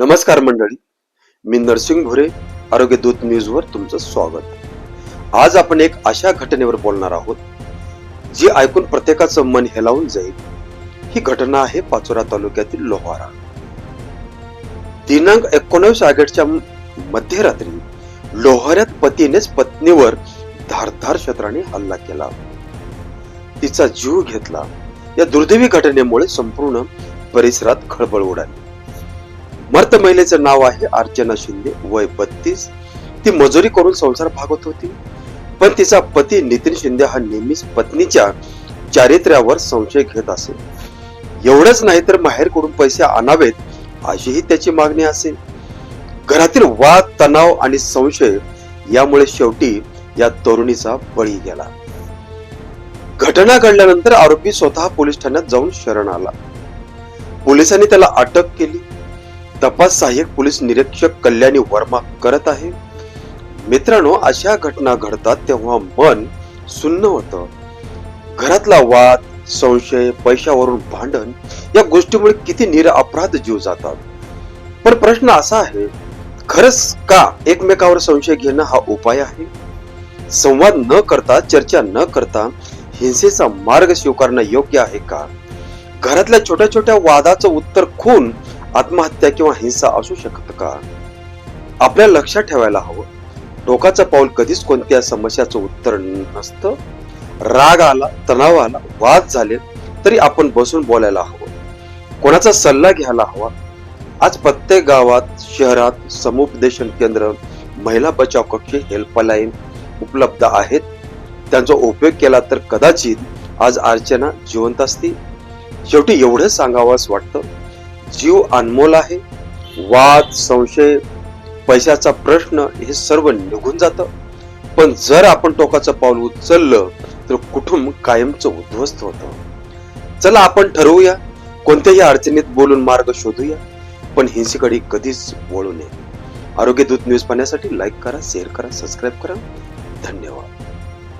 नमस्कार मंडळी. मी नरसिंग भुरे आरोग्य दूत न्यूजवर तुमचं स्वागत. आज आपण एक अशा घटनेवर बोलणार आहोत जी ऐकून प्रत्येकाचं मन हेलावून जाईल. ही घटना आहे पाचोरा तालुक्यातील लोहारा. दिनांक एकोणीस ऑगस्टच्या मध्यरात्री लोहाऱ्यात पतीनेच पत्नीवर धारधार शस्त्राने हल्ला केला. तिचा जीव घेतला. या दुर्दैवी घटनेमुळे संपूर्ण परिसरात खळबळ उडाली. मर्त महिलेचं नाव आहे अर्चना शिंदे वय बत्तीस. ती मजुरी करून संसार भागवत होती. पण तिचा पती नितीन शिंदे हा नेहमीच पत्नीच्या चारित्र्यावर संशय घेत असे. एवढंच नाही तर माहेरकडून पैसे आणावेत अशीही त्याची मागणी असे. घरातील वाद तणाव आणि संशय यामुळे शेवटी या तरुणीचा बळी गेला. घटना घडल्यानंतर आरोपी स्वतः पोलीस ठाण्यात जाऊन शरण आला. पोलिसांनी त्याला अटक केली. तपास सहाय्यक पोलीस निरीक्षक कल्याणी वर्मा करत आहे. मित्रांनो अशा घटना घडतात तेव्हा मन सुन्न होतं. घरातला वाद संशय पैशावरून भांडण या गोष्टीमुळे किती निर अपराध जीव जातात. पण प्रश्न असा आहे खरंच का एकमेकावर संशय घेणं हा उपाय आहे? संवाद न करता चर्चा न करता हिंसेचा मार्ग स्वीकारणं योग्य आहे का? घरातल्या छोट्या छोट्या वादाचं उत्तर खून आत्महत्या किंवा हिंसा असू शकत का? आपल्या लक्षात ठेवायला हवं. टोकाचं पाऊल कधीच कोणत्या समस्याचं उत्तर नसतं. राग आला तणाव आला वाद झाले तरी आपण बसून बोलायला हवं. कोणाचा सल्ला घ्यायला हवा? आज प्रत्येक गावात शहरात समुपदेशन केंद्र महिला बचाव कक्ष हेल्पलाईन उपलब्ध आहेत. त्यांचा उपयोग केला तर कदाचित आज अर्चना जिवंत असती शेवटी एवढंच सांगावंच वाटतं. जीव अनमोल आहे. वाद संशय पैशाचा प्रश्न हे सर्व निघून जातं. पण जर आपण टोकाचं पाऊल उचललं तर कुटुंब कायमचं उद्ध्वस्त होतं. चला आपण ठरवूया कोणत्याही अडचणीत बोलून मार्ग शोधूया पण हिंसेकडे कधीच वळू नये. आरोग्य दूत न्यूज पाहण्यासाठी लाईक करा शेअर करा सबस्क्राईब करा. धन्यवाद.